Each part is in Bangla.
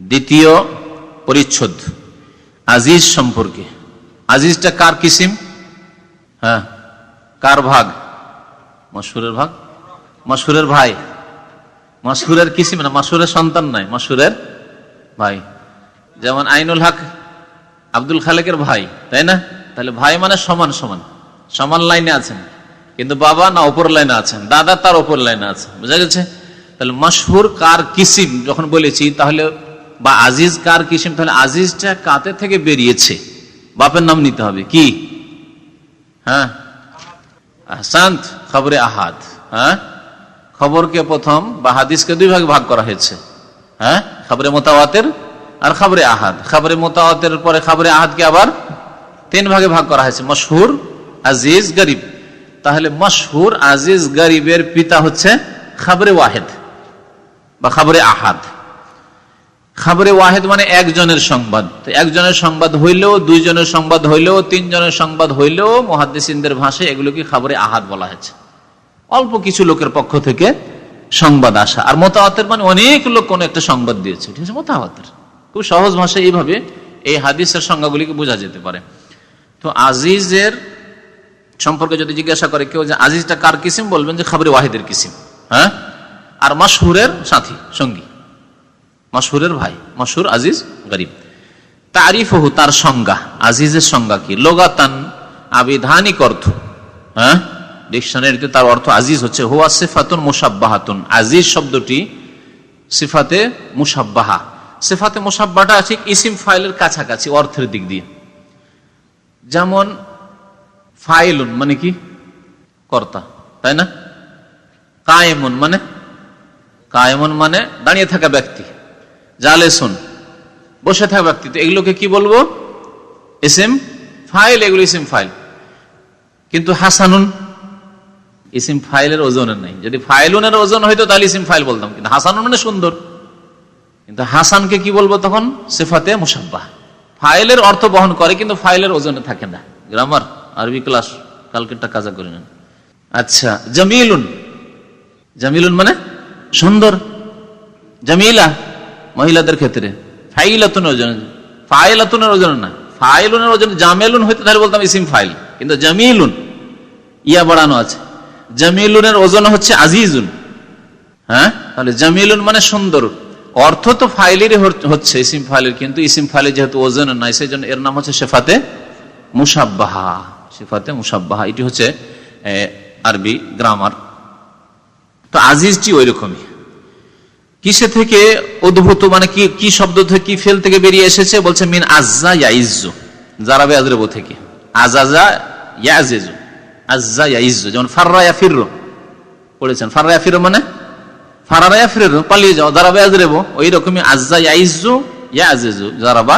দ্বিতীয় পরিচ্ছদ। আজিজ সম্পর্কে। আজিজটা কার কিসিম? হ্যাঁ। কার ভাগ? মশুরের ভাগ? মশুরের ভাই। মশুরের কিসিম না মশুরের সন্তান নাই মশুরের ভাই। যেমন আইনুল হক আব্দুল খালেকের ভাই, তাই না? তাহলে ভাই মানে সমান সমান। সমান লাইনে আছেন। কিন্তু বাবা না ওপর লাইনে আছেন, দাদা তার ওপর লাইনে আছে বুঝা গেছে? তাহলে মশহুর কার কিসিম? যখন বলেছি, তাহলে বা আজিজ কার কিসিম? তাহলে আজিজটা কাতে থেকে বেরিয়েছে। বাপের নাম নিতে হবে। কি? হ্যাঁ? আহসান্ত খবরে আহাদ হ্যাঁ? খবরকে প্রথম বা হাদিসকে দুই ভাগে ভাগ করা হয়েছে হ্যাঁ? খবরে মোতাওয়াতের আর খবরে আহাদ। খবরে মোতাওয়াতের পরে খবরে আহাদকে আবার তিন ভাগে ভাগ করা হয়েছে, মশহুর, আজিজ, গরিব। তাহলে মশহুর, আজিজ, গরিবের পিতা হচ্ছে খবরে ওয়াহেদ বা খবরে আহাদ। খবরে ওয়াহেদ মানে একজনের সংবাদ। একজনের সংবাদ হইলেও, দুইজনের সংবাদ হইলেও, তিনজনের সংবাদ হইলেও মহাদিসিনদের ভাষায় এগুলোকে খাবরে আহাদ বলা হয়েছে। অল্প কিছু লোকের পক্ষ থেকে সংবাদ আসা। আর মোতাহাতের মানে অনেক লোক কোন একটা সংবাদ দিয়েছে। ঠিক আছে, মোতাহাতের। খুব সহজ ভাষায় এইভাবে এই হাদিসের সংজ্ঞাগুলিকে বোঝা যেতে পারে। তো আজিজের সম্পর্কে যদি জিজ্ঞাসা করে কেউ যে আজিজটা কার কিসিম, বলবেন যে খবরে ওয়াহিদের কিসিম। হ্যাঁ? আর মাসহুরের সাথী, সঙ্গী। মশহুরের ভাই মশহুর আজিজ গরিব। তারিফ হু তার সংজ্ঞা, আজিজের সংজ্ঞা কি? লোগাতান আবিধানিক অর্থ হ্যাঁ? ডিকশনারিতে তার অর্থ আজিজ হচ্ছে, হুয়া সিফাতুন মুসাব্বাহাতুন আজিজ শব্দটি সিফাতে মুসাব্বাহা সিফাতে মুসাব্বাটা ঠিক ইসিম ফাইলের কাছাকাছি, অর্থের দিক দিয়ে। যেমন ফাইলুন মানে কি? কর্তা, তাই না? কায়েমুন মানে? কায়েমুন মানে দাঁড়িয়ে থাকা ব্যক্তি। জালেসুন বসে থাকা ব্যক্তি। তো এগুলোকে কি বলব? এসএম ফাইল, এগুলো ইসিম ফাইল। কিন্তু হাসানুন, ইসিম ফাইলের ওজনের নাই। যদি ফাইলুনের ওজন হইতো, তাহলে ইসিম ফাইল বলতাম। কিন্তু হাসানুন মানে সুন্দর। কিন্তু হাসানকে কি বলব তখন? সেফাতে মুসাব্বাহ ফাইলের অর্থ বহন করে, কিন্তু ফাইলের ওজনে থাকে না। গ্রামার, আরবি ক্লাস, কালকেরটা কাজা করে নেন। আচ্ছা জামিলুন। জামিলুন মানে সুন্দর। জামিলা মহিলাদের ক্ষেত্রে। ফাইলাতুনের ওজন। ফাইলাতুনের ওজন না। ফাইলুনের ওজন জামেলুন হইতে তাহলে বলতাম ইসিম ফাইল। কিন্তু জামিলুন, ইয়া বাড়ানো আছে। জামিলুনের ওজন হচ্ছে আজিজুন। হ্যাঁ? তাহলে জামিলুন মানে সুন্দর। অর্থ তো ফাইলেরই হচ্ছে ইসিম ফাইলের, কিন্তু ইসিম ফাইলের যেহেতু ওজন নাই সেই জন্য এর নাম হচ্ছে শেফাতে মুসাব্বাহা শেফাতে মুসাব্বাহা এটি হচ্ছে আরবি গ্রামার। তো আজিজটি ওই রকমই কিসে থেকে উদ্ভূত? মানে কি কি শব্দ থেকে, কি ফেল থেকে বেরিয়ে এসেছে? বলছে, মিন আজ্জা ইয়াইজু জারাবে আজরেবু থেকে। আজাজা ইয়াজেজু। আজ্জা ইয়াইজু যেমন, ফাররা ইয়াফিরু পড়েছেন? ফাররা ইয়াফিরু মানে? ফারারা ইয়াফিরু পালিয়ে যাও। জারাবে আজরেবু ওই রকমই আজ্জা ইয়াইজু ইয়াজেজু। জারাবা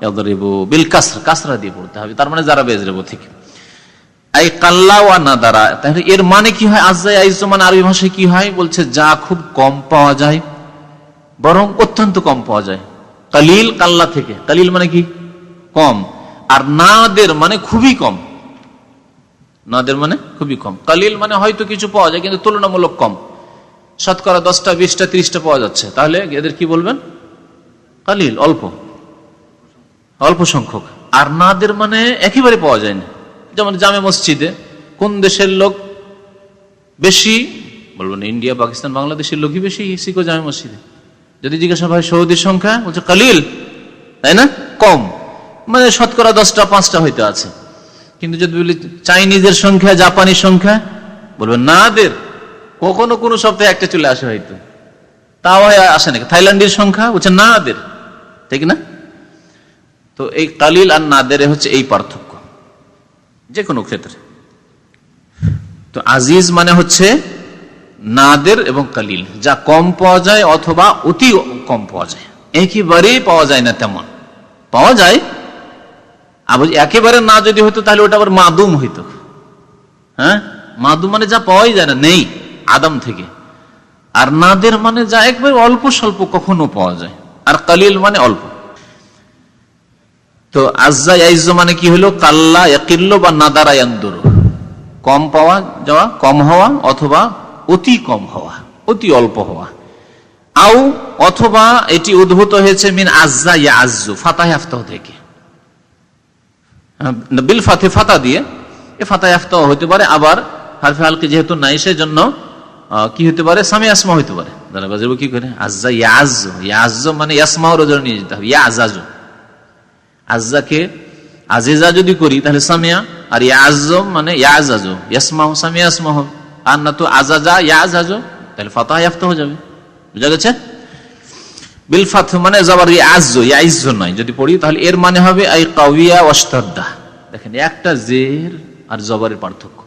ইয়াদরিবু বিল কাসর, কাসরা দিয়ে পড়তে হবে। তার মানে জারাবে আজরেবু থেকে। এই কাল্লা ওয়া নাদারা। তাহলে এর মানে কি হয়? আজ্জা ইয়াইজু মানে আরবি ভাষায় কি হয়? বলছে, যা খুব কম পাওয়া যায় বরং অত্যন্ত কম পাওয়া যায়। কালিল কাল্লা থেকে। কালিল মানে কি? কম। আর নাদের মানে খুবই কম। নাদের মানে খুবই কম। কালিল মানে হয়তো কিছু পাওয়া যায়, কিন্তু তুলনামূলক কম। শতকরা দশটা, বিশটা, ত্রিশটা পাওয়া যাচ্ছে। তাহলে এদের কি বলবেন? কালিল, অল্প। অল্প সংখ্যক। আর নাদের মানে একেবারে পাওয়া যায় না যেমন জামে মসজিদে কোন দেশের লোক বেশি বলবেন ইন্ডিয়া, পাকিস্তান, বাংলাদেশের লোকই বেশি শিখো জামে মসজিদে। যদি জিজ্ঞাসা হয় সৌদির সংখ্যা, বলছে কালিল, তাই না? কম। মানে শতকরা দশটা, পাঁচটা হইতে আছে। কিন্তু যদি বলি চাইনিজের সংখ্যা জাপানি সংখ্যা, বলবে নাদের কখনো কোনো সপ্তাহে একটা চলে আসে হয়তো। তাও আসে নাকি? থাইল্যান্ডের সংখ্যা, বলছে নাদের ঠিক না? তো এই কালিল আর নাদের হচ্ছে এই পার্থক্য। যে কোনো ক্ষেত্রে। তো আজিজ মানে হচ্ছে নাদের এবং কালিল, যা কম পাওয়া যায় অথবা অতি কম পাওয়া যায়। একেবারেই পাওয়া যায় না তেমন। পাওয়া যায়, আবার একেবারে না যদি হইতো তাহলে ওটা আবার মাদুম হইতো। হ্যাঁ? মাদুম মানে যা পাওয়াই যায় না, নেই আদম থেকে। আর নাদের মানে যা একবার অল্প স্বল্প কখনো পাওয়া যায়, আর কালিল মানে অল্প। তো আজ্জা ইয়াইজ মানে কি হলো? কাল্লা ইয়াকিল্ল বা নাদারা কম পাওয়া যাওয়া, কম হওয়া অথবা অতি কম হওয়া, অতি অল্প হওয়া। আও অথবা এটি উদ্ভূত হয়েছে মিন আজ্জা ইয়া আজ্জু, ফাতাহ আফতাহ থেকে। বিল ফাতে, ফাতা দিয়ে। এ ফাতাহ আফতাহ হতে পারে, আবার হারফে হালকে যেহেতু নাই, সেজন্য কি হতে পারে? সামি আসমা হতে পারে। কি করে? আজ্জা ইয়াজ ইয়াজ মানে ইয়াসমাও রোজন নিয়ে যেতে হবে, ইয়া আজাজু। আজ্জাকে আজিজা যদি করি, তাহলে সামিয়া, আর ইয়াজ মানে ইয়াজ ইয়াসমাহ সামিয়া আসমাহ। আর না তো আজাজা ইয়াজ আজো তাহলে ফাতাহ হয়ে যাবে। বুঝা গেছে? মানে নয়। যদি পড়ি, তাহলে এর মানে হবে দেখেন, একটা জের আর পার্থক্য।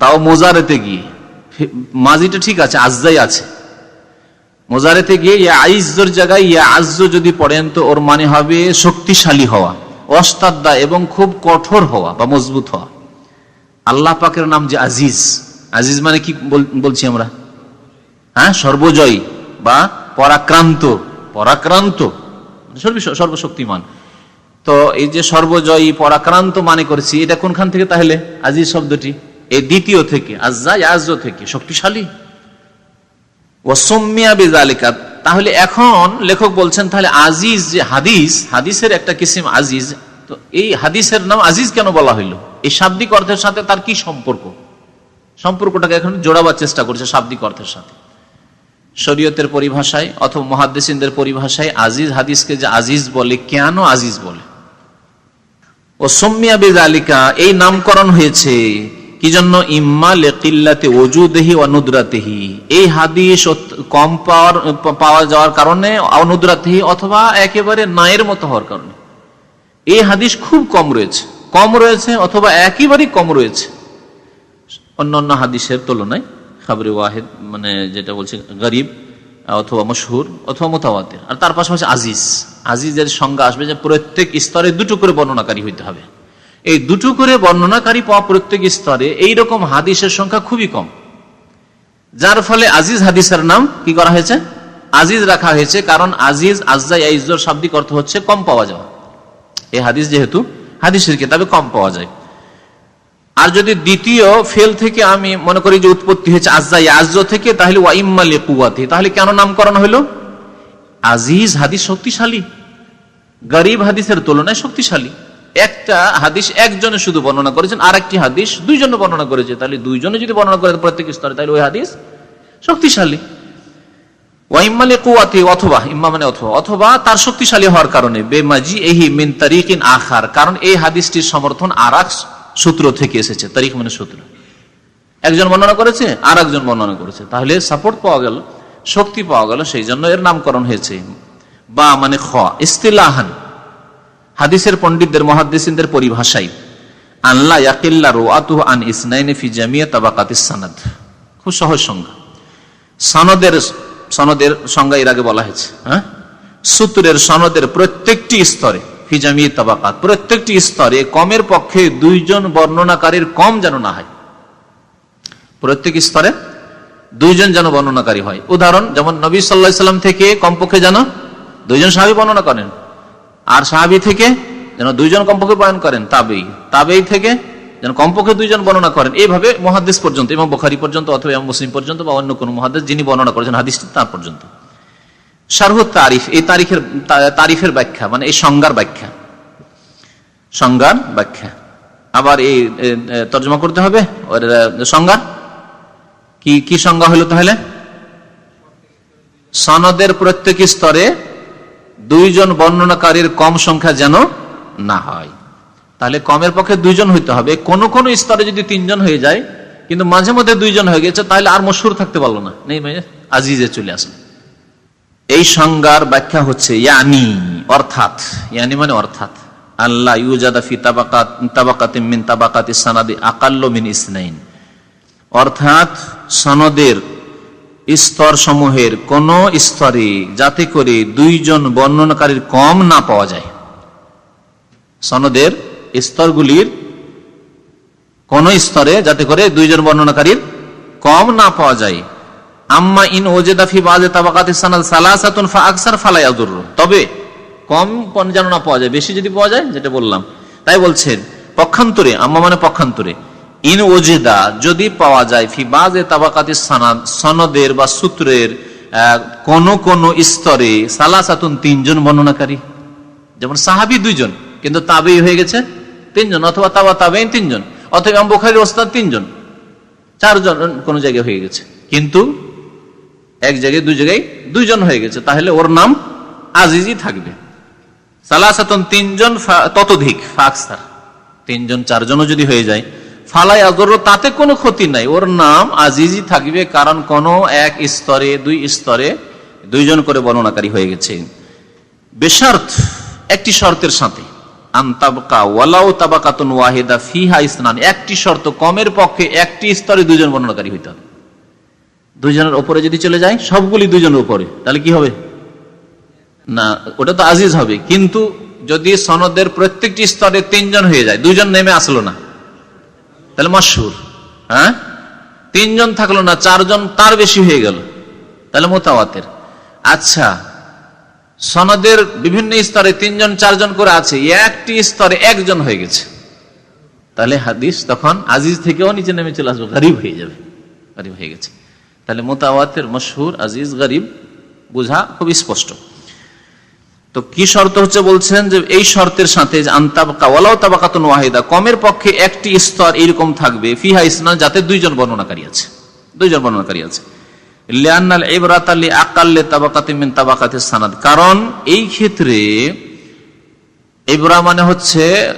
তাও মোজারেতে গিয়ে। ঠিক আছে আছে। মোজারেতে গিয়ে ইয়া আইজর জায়গায় ইয়া যদি পড়েন, তো ওর মানে হবে শক্তিশালী হওয়া অস্তাদ্দা এবং খুব কঠোর হওয়া বা মজবুত হওয়া। আল্লাহ পাকের নাম যে আজিজ। আজিজ মানে কি বলছি আমরা? হ্যাঁ? সর্বজয়ী বা পরাক্রান্ত। পরাক্রান্ত। মানে সর্বশক্তিমান। তো এই যে সর্বজয়ী, পরাক্রান্ত মানে করেছি, এটা কোনখান থেকে তাহলে? আজিজ শব্দটি। এই দ্বিতীয় থেকে, আজ্জা আজ থেকে। শক্তিশালী। ওসম্মিয়া বেজালিকা তাহলে এখন লেখক বলছেন, তাহলে আজিজ যে হাদিস, হাদিসের একটা কিসিম আজিজ। তো এই হাদিসের নাম আজিজ কেন বলা হইল? এই শাব্দিক অর্থের সাথে তার কি সম্পর্ক? সম্পর্কটাকে এখন জোড়াবার চেষ্টা করছে শাব্দিক অর্থের সাথে। শরীয়তের পরিভাষায় অথবা মহাদ্দেসিনদের পরিভাষায় আজিজ হাদিসকে যে আজিজ বলে, কেন আজিজ বলে? ও সৌমিয়া বেজালিকা এই নামকরণ হয়েছে কি জন্য? ইম্মা লেকিল্লাতে ওজুদেহি অনুদ্রাতেহি এই হাদিস কম পাওয়ার, পাওয়া যাওয়ার কারণে অনুদ্রাতেহি অথবা একেবারে নায়ের মতো হওয়ার কারণে। এই হাদিস খুব কম রয়েছে। কম রয়েছে অথবা একেবারেই কম রয়েছে। অন্য অন্য হাদিসের তুলনায় খাবরে ওয়াহেদ মানে যেটা বলছে গরিব অথবা মশহুর অথবা মোতাবাতের আর তার পাশাপাশি আজিজ। আজিজের সংজ্ঞা আসবে যে প্রত্যেক স্তরে দুটো করে বর্ণনাকারী হইতে হবে। এই দুটো করে বর্ণনাকারী পাওয়া প্রত্যেক স্তরে এই রকম হাদিসের সংখ্যা খুবই কম। যার ফলে আজিজ হাদিসের নাম কি করা হয়েছে? আজিজ রাখা হয়েছে, কারণ আজিজ ইজর শাব্দিক অর্থ হচ্ছে কম পাওয়া যাওয়া। এই হাদিস যেহেতু হাদিসের কিতাবে কম পাওয়া যায়। আর যদি দ্বিতীয় ফেল থেকে আমি মনে করি যে উৎপত্তি হয়েছে আজ্জাই আজ্জ থেকে, তাহলে ওয়াইম্মালে কুয়াতে তাহলে কেন নামকরণ হলো? আজিজ হাদিস শক্তিশালী। গরিব হাদিসের তুলনায় শক্তিশালী। একটা হাদিস একজনে শুধু বর্ণনা করেছেন আর একটি হাদিস দুইজনে বর্ণনা করেছে। তাহলে দুইজনে যদি বর্ণনা করে প্রত্যেক স্তরে, তাহলে ওই হাদিস শক্তিশালী। ওয়াইম্মালে কুয়াতে অথবা, ইম্মা মানে অথবা অথবা তার শক্তিশালী হওয়ার কারণে বেমাজি এহি মিন তারিকিন আখার, কারণ এই হাদিসটির সমর্থন আর সূত্র থেকে এসেছে, তারিখ মানে সূত্র। একজন বর্ণনা করেছে আর একজন বর্ণনা করেছে। তাহলে সাপোর্ট পাওয়া গেল, শক্তি পাওয়া গেল, সেই জন্য এর নামকরণ হয়েছে। বা মানে খ, ইস্তিলাহান। হাদিসের পণ্ডিতদের মহাদিসদের পরিভাষায় আল্লাহ ইয়াকিল্লা রোয়াতুহ আন ইসনাইনে ফি জামিয়া তাবাকাতিস সানাদ। খুব সহজ সংজ্ঞা। সনদের সনদের সংজ্ঞা এর আগে বলা হয়েছে হ্যাঁ? সূত্রের সনদের প্রত্যেকটি স্তরে ফিজামি তাবাকাত, প্রত্যেকটি স্তরে কমের পক্ষে দুইজন বর্ণনাকারীর কম যেন না হয়। প্রত্যেক স্তরে দুইজন যেন বর্ণনাকারী হয়। উদাহরণ, যেমন নবী সাল্লাহ সাল্লাম থেকে কমপক্ষে যেন দুইজন সাহাবি বর্ণনা করেন, আর সাহাবি থেকে যেন দুইজন কমপক্ষে বয়ন করেন, তাবেই তাবেই থেকে যেন কমপক্ষে দুইজন বর্ণনা করেন। এইভাবে মহাদেশ পর্যন্ত এবং বখারি পর্যন্ত অথবা মুসলিম পর্যন্ত বা অন্য কোনো মহাদেশ যিনি বর্ণনা করেছেন হাদিসটি তার পর্যন্ত। শারহ তারিফ, এই তারিখের, তারিফের ব্যাখ্যা মানে এই সংজ্ঞার ব্যাখ্যা। সংজ্ঞার ব্যাখ্যা। আবার এই তর্জমা করতে হবে। সংজ্ঞা? কি কি সংজ্ঞা হলো তাহলে? সনদের প্রত্যেক স্তরে দুইজন বর্ণনাকারীর কম সংখ্যা যেন না হয়। তাহলে কমের পক্ষে দুইজন হইতে হবে। কোন কোন স্তরে যদি তিনজন হয়ে যায়, কিন্তু মাঝে মধ্যে দুইজন হয়ে গেছে, তাহলে আর মশুর থাকতে পারল না। নেই আজিজে চলে আসলো। এই সংজ্ঞার ব্যাখ্যা হচ্ছে ইয়ানি, অর্থাৎ, ইয়ানি মানে অর্থাৎ আল্লাহ ইউজাদা ফি তাবাকাত তাবাকাত মিন তাবাকাত সানাদি আকাল্ল মিন ইসনাইন। অর্থাৎ সনদের স্তর সমূহের কোন স্তরে যাতে করে দুইজন বর্ণনাকারীর কম না পাওয়া যায়। সনদের স্তরগুলির কোন স্তরে যাতে করে দুইজন বর্ণনাকারীর কম না পাওয়া যায়। আম্মা ইন ওজেদাফি বাজে তাবাকাত সালাসাতুন ফা আকসার ফালাই আদুর তবে কম পণ যেন না পাওয়া যায়, বেশি যদি পাওয়া যায়, যেটা বললাম। তাই বলছেন, পক্ষান্তরে, আম্মা মানে পক্ষান্তরে, ইন ওজেদা যদি পাওয়া যায় ফি বাজে তাবাকাতি সানাদ, সনদের বা সূত্রের কোন কোন স্তরে সালাসাতুন তিনজন বর্ণনাকারী। যেমন সাহাবি দুইজন, কিন্তু তাবেই হয়ে গেছে তিনজন অথবা তাবা তাবেইন তিনজন, অথবা ইমাম বুখারীর ওস্তাদ তিনজন। চারজন কোন জায়গায় হয়ে গেছে। কিন্তু এক জায়গায় দুই জায়গায় দুইজন হয়ে গেছে। তাহলে ওর নাম আজিজই থাকবে। সালাসাতন তিনজন ততোধিক ফাকসার। তিনজন, চারজনও যদি হয়ে যায়। ফালাই আগর তাতে কোনো ক্ষতি নাই। ওর নাম আজিজই থাকবে, কারণ কোন এক স্তরে, দুই স্তরে দুইজন করে বর্ণনাকারী হয়ে গেছে। বেশার্থ একটি শর্তের সাথে একটি শর্ত, কমের পক্ষে একটি স্তরে দুজন বর্ণনাকারী হইতে হবে। দুইজনের উপরে যদি চলে যায়, সবগুলি দুজনের উপরে, তাহলে কি হবে? না, ওটা তো আজিজ হবে। কিন্তু যদি সনদের প্রত্যেকটি স্তরে তিনজন হয়ে যায় দুজন নেমে আসলো না, তাহলে মশহুর হ্যাঁ? তিনজন থাকল না, চারজন তার বেশি হয়ে গেল, তাহলে মোতাওয়াতের। আচ্ছা সনদের বিভিন্ন স্তরে তিনজন, চারজন করে আছে। একটি স্তরে একজন হয়ে গেছে। তাহলে হাদিস তখন আজিজ থেকেও নিচে নেমে চলে আসবে, গরিব হয়ে যাবে, গরিব হয়ে গেছে। তাহলে মোতাওয়াতের মশহুর আজিজ গরিব বোঝা খুব স্পষ্ট। তো কি শর্ত হচ্ছে বলছেন যে এই শর্তের সাথে ওয়াহিদা, কমের পক্ষে একটি স্তর এরকম থাকবে, ফিহা ইসনান, যাতে দুইজন বর্ণনাকারী আছে, দুইজন বর্ণনাকারী আছে। কারণ এই ক্ষেত্রে ইবরা মানে হচ্ছে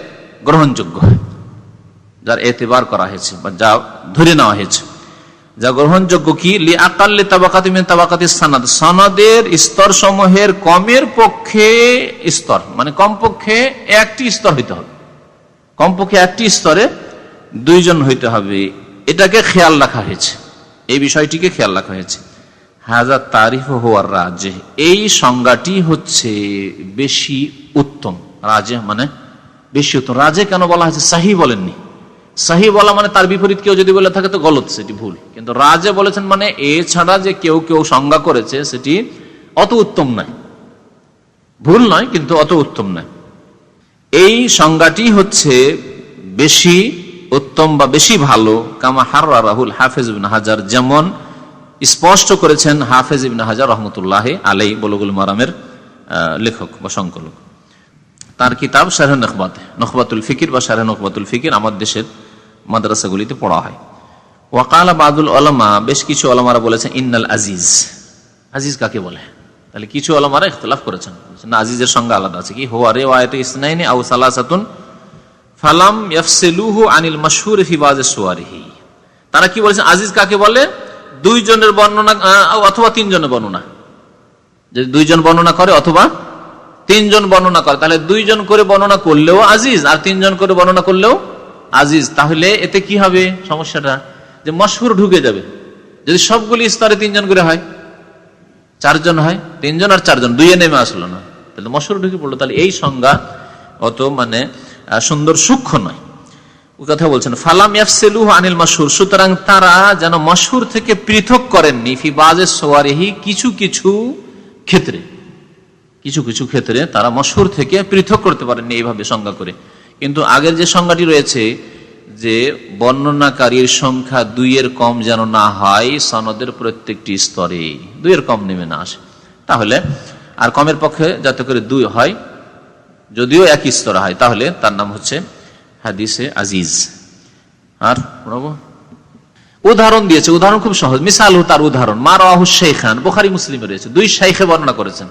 গ্রহণযোগ্য, যার এতেবার করা হয়েছে বা যা ধরে নেওয়া হয়েছে। যা গ্রহণযোগ্য কি? লি আকাল্লে তাবাকাতি মিন তাবাকাতি সানাদ। সনদের স্তর সমূহের কমের পক্ষে স্তর মানে কমপক্ষে একটি স্তর হইতে হবে। কমপক্ষে একটি স্তরে দুইজন হইতে হবে। এটাকে খেয়াল রাখা হয়েছে। এই বিষয়টিকে খেয়াল রাখা হয়েছে। হাজার তারিফ হওয়ার রাজে, এই সংজ্ঞাটি হচ্ছে বেশি উত্তম। রাজে মানে বেশি উত্তম। রাজে কেন বলা হয়েছে? সাহি বলেননি। সাহি বলা মানে তার বিপরীত কেউ যদি বলে থাকে তো গলত, সেটি ভুল। কিন্তু রাজে বলেছেন মানে এছাড়া যে কেউ কেউ সংজ্ঞা করেছে, সেটি অত উত্তম নয়। ভুল নয়, কিন্তু অত উত্তম নয়। এই সংজ্ঞাটি হচ্ছে বেশি উত্তম বা বেশি ভালো, কামা হার রাহুল হাফেজ ইবিন হাজার, যেমন স্পষ্ট করেছেন হাফেজ ইবিন হাজার রহমতুল্লাহ আলাই বলগুল মারামের লেখক বা সংকলক। তার কিতাব শাহে নকবাত নকবাতুল ফিকির বা শাহে নকবাতুল ফিকির আমার দেশের মাদ্রাসাগুলিতে পড়া হয়। ওয়াকালা বাদুল আলমা বেশ কিছু আলমারা বলেছেন ইন্নাল আজিজ। আজিজ কাকে বলে? তাহলে কিছু আলমারা ইখতলাফ করেছেন। না, আজিজের সঙ্গে আলাদা আছে। কি হোয়া রে ওয়ায়তে ইসনাইনি আউ সালাসাতুন ফালাম ইয়াফসিলুহু আনিল মাশহুর ফি বাজ সুয়ারিহি। তারা কি বলেছেন? আজিজ কাকে বলে? দুইজনের বর্ণনা অথবা তিনজনের বর্ণনা। যদি দুইজন বর্ণনা করে অথবা তিনজন বর্ণনা করে, তাহলে দুইজন করে বর্ণনা করলেও আজিজ আর তিনজন করে বর্ণনা করলেও আজিজ। তাহলে এতে কি হবে সমস্যাটা? যে মশহুর ঢুকে যাবে। যদি সবগুলি স্তরে তিনজন করে হয়, চারজন হয়, তিনজন আর চারজন, দুইয়ে নেমে আসলো না। তাহলে মশহুর ঢুকে পড়ল। তাহলে এই সংজ্ঞা অত মানে সুন্দর সূক্ষ্ম নয়। ও কথা বলছেন, ফালাম আনিল মাশহুর সুতরাং তারা যেন মশহুর থেকে পৃথক করেননি, ফি বাজে সোয়ারিহি, কিছু কিছু ক্ষেত্রে। কিছু কিছু ক্ষেত্রে তারা মশহুর থেকে পৃথক করতে পারেননি এইভাবে সংজ্ঞা করে। কিন্তু আগের যে সংজ্ঞাটি রয়েছে যে বর্ণনাকারীর সংখ্যা দুইয়ের কম যেন না হয়, সনদের প্রত্যেকটি স্তরে দুইয়ের কম নেমে না আসে। তাহলে আর কমের পক্ষে যাতে করে দুই হয় যদিও একই স্তরে হয়, তাহলে তার নাম হচ্ছে হাদিসে আজিজ। আর উদাহরণ দিয়েছে, উদাহরণ খুব সহজ। মিসাল তার উদাহরণ, মা রাহু শেখান বোখারি মুসলিমে রয়েছে, দুই শাইখে বর্ণনা করেছেন।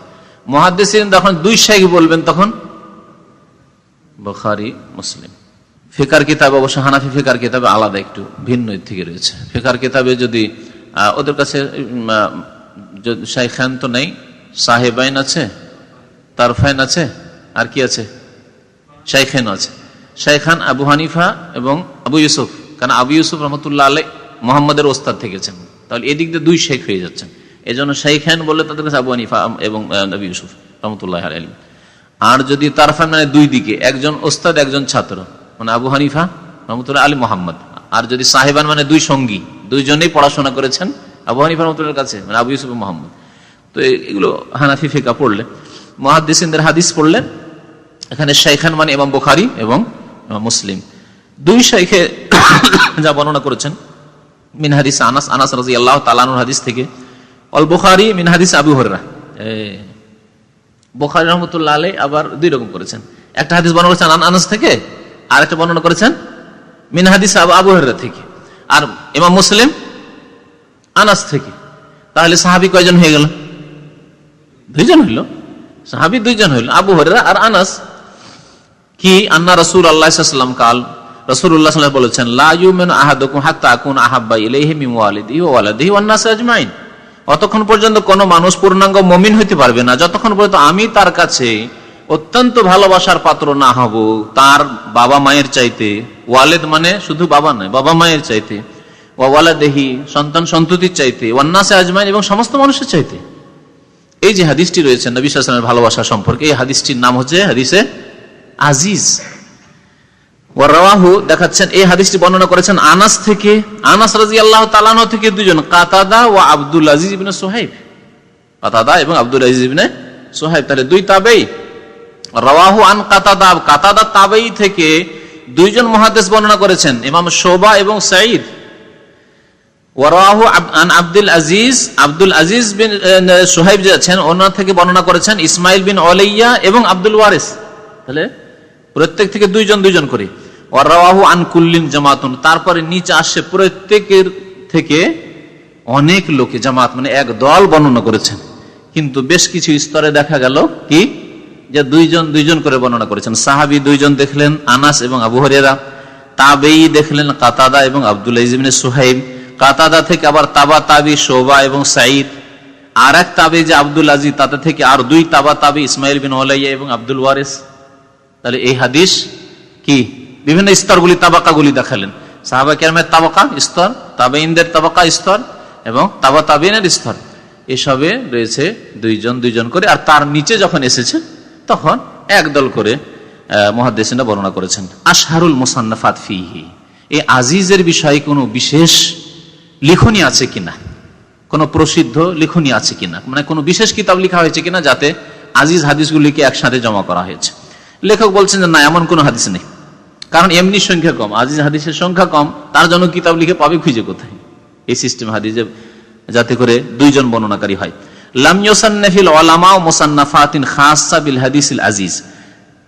মহাদ্দেসিন যখন দুই শাইখ বলবেন তখন বোখারি মুসলিম। ফেকার কিতাব, অবশ্য হানাফি ফেকার কিতাবে আলাদা, একটু ভিন্ন থেকে রয়েছে। ফেকার কিতাবে যদি ওদের কাছে শাইখান তো নেই, সাহেবাইন আছে, তারফাইন আছে আর কি আছে? শাইখান আছে। শাইখান আবু হানিফা এবং আবু ইউসুফ। কারণ আবু ইউসুফ রহমতুল্লাহ আলাই মোহাম্মদের ওস্তাদ থেকেছেন। তাহলে এদিক দিয়ে দুই শেখ হয়ে যাচ্ছেন। এই জন্য শাইখান বললে তাদের কাছে আবু হানিফা এবং আবু ইউসুফ রহমতুল্লাহ আলী আর যদি তারফান মানে দুই দিকে, একজন ওস্তাদ, একজন ছাত্র। মানে আবু হানিফা রহমতুল্লাহ আলী মোহাম্মদ। আর যদি সাহেবান মানে দুই সঙ্গী, দুইজনেই পড়াশোনা করেছেন আবু হানিফা রহমতুল্লার কাছে মানে আবু ইউসুফ মোহাম্মদ। তো এগুলো হানাফি ফেকা পড়লেন মহাদিসিনদের হাদিস পড়লেন এখানে শাইখান মানে ইমাম বুখারি এবং মুসলিম। দুই শাইখে যা বর্ণনা করেছেন, মিন হাদিস আনাস আনাস রাজি আল্লাহ তালানুর হাদিস থেকে। অল বুখারি, মিন হাদিস আবু হররা বোখারি রহমতুল্লাহ আলাই আবার দুই রকম করেছেন। একটা হাদিস বর্ণনা করেছেন আন- আনাস থেকে, আর একটা বর্ণনা করেছেন মিন হাদিস আবু হররা থেকে। আর ইমাম মুসলিম, আনাস থেকে। তাহলে সাহাবি কয়জন হয়ে গেল? দুইজন হইল। সাহাবি দুইজন হইল, আবু হরেরা আর আনাস। কি? আন্না রসুল আল্লাহাম কাল রসুল্লাহ বলেছেন লাউমেন আহাদুকুম হাত্তা আকুন আহাব্বা ইলাইহি মিন ওয়ালিদিহি ওয়া ওয়ালাদিহি ওয়ান নাস আজমাইন। অতক্ষণ পর্যন্ত কোন মানুষ পূর্ণাঙ্গ মমিন পারবে না। যতক্ষণ আমি তার কাছে অত্যন্ত ভালোবাসার পাত্র না হব, তার বাবা মায়ের চাইতে, ওয়ালেদ মানে শুধু বাবা নয়, বাবা মায়ের চাইতে, ওয়া ওয়ালাদেহি, সন্তান সন্ততির চাইতে ওয়ান্নাসে আজমাইন এবং সমস্ত মানুষের চাইতে। এই যে হাদিসটি রয়েছে নবী সালামের ভালোবাসা সম্পর্কে, এই হাদিসটির নাম হচ্ছে হাদিসে আজিজ। ওয়ারাহু দেখাচ্ছেন, এই হাদিসটি বর্ণনা করেছেন আনাস থেকে, আনাস রাজি আল্লাহ তালানো থেকে দুজন, কাতাদা ও আব্দুল আজিজ ইবিন সোহাইব। কাতাদা এবং আব্দুল আজিজ ইবিনে সোহাইব, তাহলে দুই তাবেই। রাওয়াহু আন কাতাদা কাতাদা তাবেই থেকে দুইজন মহাদেশ বর্ণনা করেছেন, ইমাম শোভা এবং সাঈদ। ওয়ারাহু আন আব্দুল আজিজ আব্দুল আজিজ বিন সোহাইব যে আছেন ওনার থেকে বর্ণনা করেছেন ইসমাইল বিন ওলাইয়া এবং আব্দুল ওয়ারিস। তাহলে প্রত্যেক থেকে দুইজন দুইজন করে। ওয়ারাহু আন কুল্লিন জামাতুন, তারপরে নিচে আসে প্রত্যেকের থেকে অনেক লোকে জামাত মানে এক দল বর্ণনা করেছেন। কিন্তু বেশ কিছু স্তরে দেখা গেল কি, যে দুইজন দুইজন করে বর্ণনা করেছেন। সাহাবি দুইজন দেখলেন, আনাস এবং আবু হরেরা তাবেই দেখলেন, কাতাদা এবং আব্দুল ইজমিন সুহাইব। কাতাদা থেকে আবার তাবা তাবি শোভা এবং সাইদ আর এক তাবে যে আব্দুল আজি তাতে থেকে আর দুই তাবা তাবি, ইসমাইল বিন ওলাইয়া এবং আব্দুল ওয়ারিস। তাহলে এই হাদিস কি? বিভিন্ন স্তরগুলি তাবাকাগুলি দেখালেন। সাহাবা কেরমের তাবাকা স্তর তাবেইনদের তাবাকা স্তর এবং তাবা তাবিনের স্তর। এসবে রয়েছে দুইজন দুইজন করে। আর তার নিচে যখন এসেছে, তখন একদল করে মহাদেশিনা বর্ণনা করেছেন। আশহারুল মুসান্নাফাত ফিহি। এই আজিজের বিষয়ে কোনো বিশেষ লিখনি আছে কিনা? কোন প্রসিদ্ধ লিখনি আছে কিনা? মানে কোনো বিশেষ কিতাব লেখা হয়েছে কিনা যাতে আজিজ হাদিসগুলিকে একসাথে জমা করা হয়েছে? লেখক বলছেন যে, না, এমন কোনো হাদিস নেই। কারণ এমনি সংখ্যা কম, আজিজ হাদিসের সংখ্যা কম, তার জন্য কিতাব লিখে পাবে খুঁজে কোথায়? এই সিস্টেম হাদিসে যাতে করে দুইজন বর্ণনাকারী হয়। আজিজ।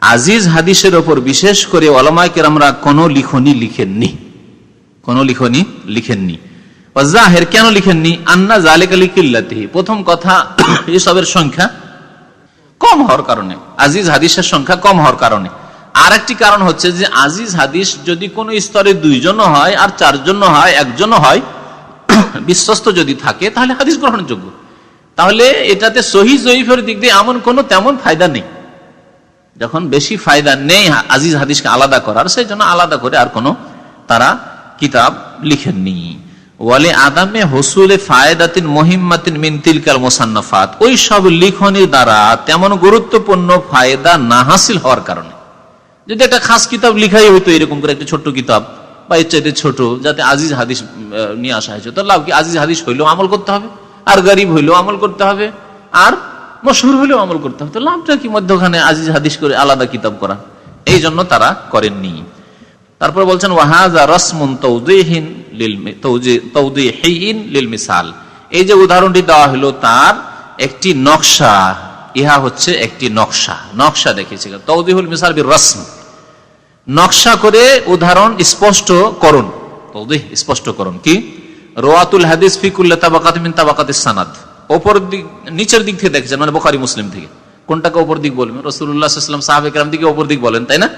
আজিজ হাদিসের ওপর বিশেষ করে কোনো লিখনি লিখেননি। কোনো লিখনি লিখেননি। কেন লিখেননি? আন্না জালেক আলী কিল্লাতিহি প্রথম কথা, এসবের সংখ্যা কম হওয়ার কারণে, আজিজ হাদিসের সংখ্যা কম হওয়ার কারণে। আর একটি কারণ হচ্ছে যে, আজিজ হাদিস যদি কোনো স্তরে দুইজন হয় আর চারজন হয় একজন হয়, বিশ্বস্ত যদি থাকে, তাহলে হাদিস গ্রহণযোগ্য। তাহলে এটাতে সহি জয়ীফের দিক দিয়ে এমন কোনো তেমন ফায়দা নেই। যখন বেশি ফায়দা নেই আজিজ হাদিসকে আলাদা করার, সেই জন্য আলাদা করে আর কোনো তারা কিতাব লিখেননি। ওয়ালে আদামে হসুলে ফায়দাতিন মহিম্মাতিন মিনতিল কাল মোসান্নফাত। ওই সব লিখনির দ্বারা তেমন গুরুত্বপূর্ণ ফায়দা না হাসিল হওয়ার কারণে। যদি একটা খাস কিতাব লিখাই হইতো এরকম করে, একটা ছোট্ট কিতাব, বা এর চাইতে ছোট, যাতে আজিজ হাদিস নিয়ে আসা হয়েছে, তো লাভ কি? আজিজ হাদিস হইলেও আমল করতে হবে, আর গরিব হইলেও আমল করতে হবে, আর মশহুর হইলেও আমল করতে হবে। তো লাভটা কি? মধ্যখানে আজিজ হাদিস করে আলাদা কিতাব করা। এই জন্য তারা করেননি। তারপর বলছেন ওয়াহাজা রসমুন তৌদিহীন মিসাল। এই যে উদাহরণটি দেওয়া হলো তার একটি নকশা, ইহা হচ্ছে একটি নকশা নকশা দেখেছি। তৌদিহুল মিসাল বি রসম। নকশা করে উদাহরণ স্পষ্ট করুন। তৌদিহ, স্পষ্ট করুন। কি? রোয়াতুল হাদিস ফিকুল্লা তাবাকাত মিন তাবাকাত সানাদ। ওপর দিক, নিচের দিক থেকে দেখেছেন মানে বোখারি, মুসলিম থেকে। কোনটাকে ওপর দিক বলবেন? রসুল্লাহাম সাহাবেকরাম দিকে ওপর দিক বলেন, তাই না?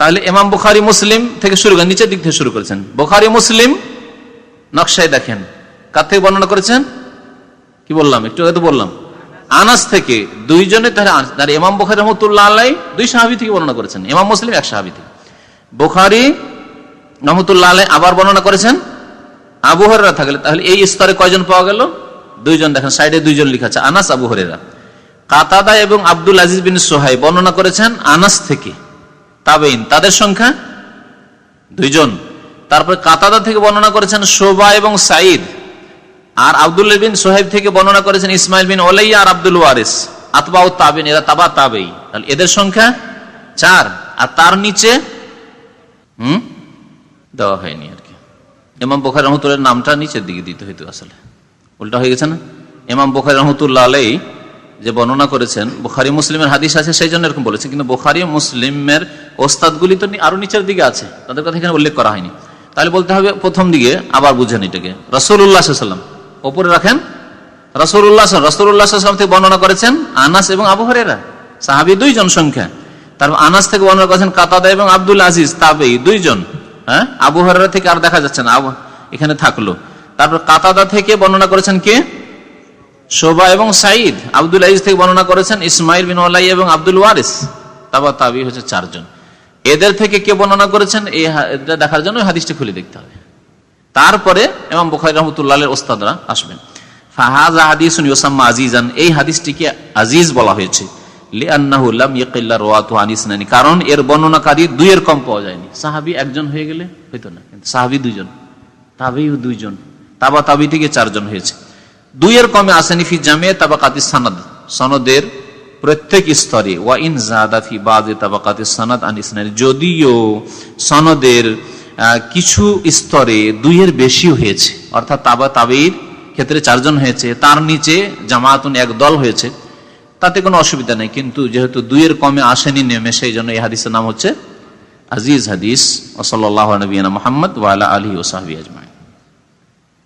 তাহলে এমাম বুখারি, মুসলিম থেকে শুরু করেন নিচের দিক থেকে শুরু করেছেন। বুখারি, মুসলিম, নকশায় দেখেন। কার থেকে বর্ণনা করেছেন? কি বললাম? একটু আগে তো বললাম। আনাস থেকে দুইজনে তাহলে ইমাম বুখারি রহমতুল্লাহ আলাই দুই সাহাবি থেকে বর্ণনা করেছেন। এমাম মুসলিম এক সাহাবি থেকে। বুখারি রহমতুল্লাহ আলাই আবার বর্ণনা করেছেন। আবু হরেরা থাকলে তাহলে এই স্তরে কয়জন পাওয়া গেল? দুইজন দেখেন, সাইডে দুইজন লিখা আছে, আনাস, আবু হরেরা কাতাদা এবং আব্দুল আজিজ বিন সোহাই বর্ণনা করেছেন আনাস থেকে। তাবেইন, তাদের সংখ্যা? দুইজন। তারপরে কাতাদা থেকে বর্ণনা করেছেন শোভা এবং সাইদ আর আব্দুল্লাহ বিন সোহেব থেকে বর্ণনা করেছেন ইসমাইল বিন ওলাইয়া আর আব্দুল ওয়ারিস। আতবা ও তাবিন এরা তাবা তাবেই। তাহলে এদের সংখ্যা চার। আর তার নিচে, হুম? দেওয়া হয়নি আর কি। ইমাম বোখারি রহমতুল্লাহ নামটা নিচের দিকে দিতে হইতো আসলে। উল্টা হয়ে গেছে না? ইমাম বোখারি রহমতুল্লাহ আলাই যে বর্ণনা করেছেন, বোখারি মুসলিমের হাদিস আছে, সেই জন্য এরকম বলেছেন। কিন্তু বোখারি মুসলিমের ওস্তাদগুলি তো আরও নিচের দিকে আছে, তাদের কথা এখানে উল্লেখ করা হয়নি। তাহলে বলতে হবে প্রথম দিকে, আবার বুঝেন এটাকে। রসুল্লাহ সাল্লাম ওপরে রাখেন রসুল্লাহ রসুল্লাহ সাল্লাম থেকে বর্ণনা করেছেন আনাস এবং আবু হরেরা সাহাবি দুইজন সংখ্যা। তারপর আনাস থেকে বর্ণনা করেছেন কাতাদা এবং আব্দুল আজিজ তাবেই দুইজন। হ্যাঁ? আবু হরেরা থেকে আর দেখা যাচ্ছে না এখানে থাকল। তারপর কাতাদা থেকে বর্ণনা করেছেন কে? শোভা এবং সাইদ আব্দুল আজিজ থেকে বর্ণনা করেছেন ইসমাইল বিন ওয়ালাই এবং আব্দুল ওয়ারিস। তাবা তাবি হচ্ছে চারজন। এদের থেকে কে বর্ণনা করেছেন? এই দেখার জন্য হাদিসটি খুলে দেখতে হবে। তারপরে এবং বুখারি রহমতুল্লাহ ওস্তাদরা আসবেন। ফাহাজা হাদিস ইউসাম্মা আজিজান। এই হাদিসটিকে আজিজ বলা হয়েছে। কারণ এর বর্ণনাকারী দুইয়ের কম পাওয়া যায়নি। সাহাবী একজন হয়ে গেলে হইতো না। কিন্তু সাহাবী দুইজন। তাবেইও দুইজন। তাবা তাবি থেকে চারজন হয়েছে। দুইয়ের কমে আসেনি ফি জামে তাবাকাতি সানাদ। সনদের প্রত্যেক স্তরে, ওয়া ইন জাদা ফি বাজে তাবাকাতি সানাদ আন ইসনানি যদিও সনদের কিছু স্তরে দুইয়ের বেশি হয়েছে, অর্থাৎ তাবা তাবির ক্ষেত্রে চারজন হয়েছে, তার নিচে জামাতুন এক দল হয়েছে, তাতে কোনো অসুবিধা নেই। কিন্তু যেহেতু দুইয়ের কমে আসেনি নেমে, সেই জন্য এই হাদিসের নাম হচ্ছে আজিজ হাদিস। ওসল্লাহ নবীনা মোহাম্মদ ওয়ালা আলী ওসাহাবি আজমা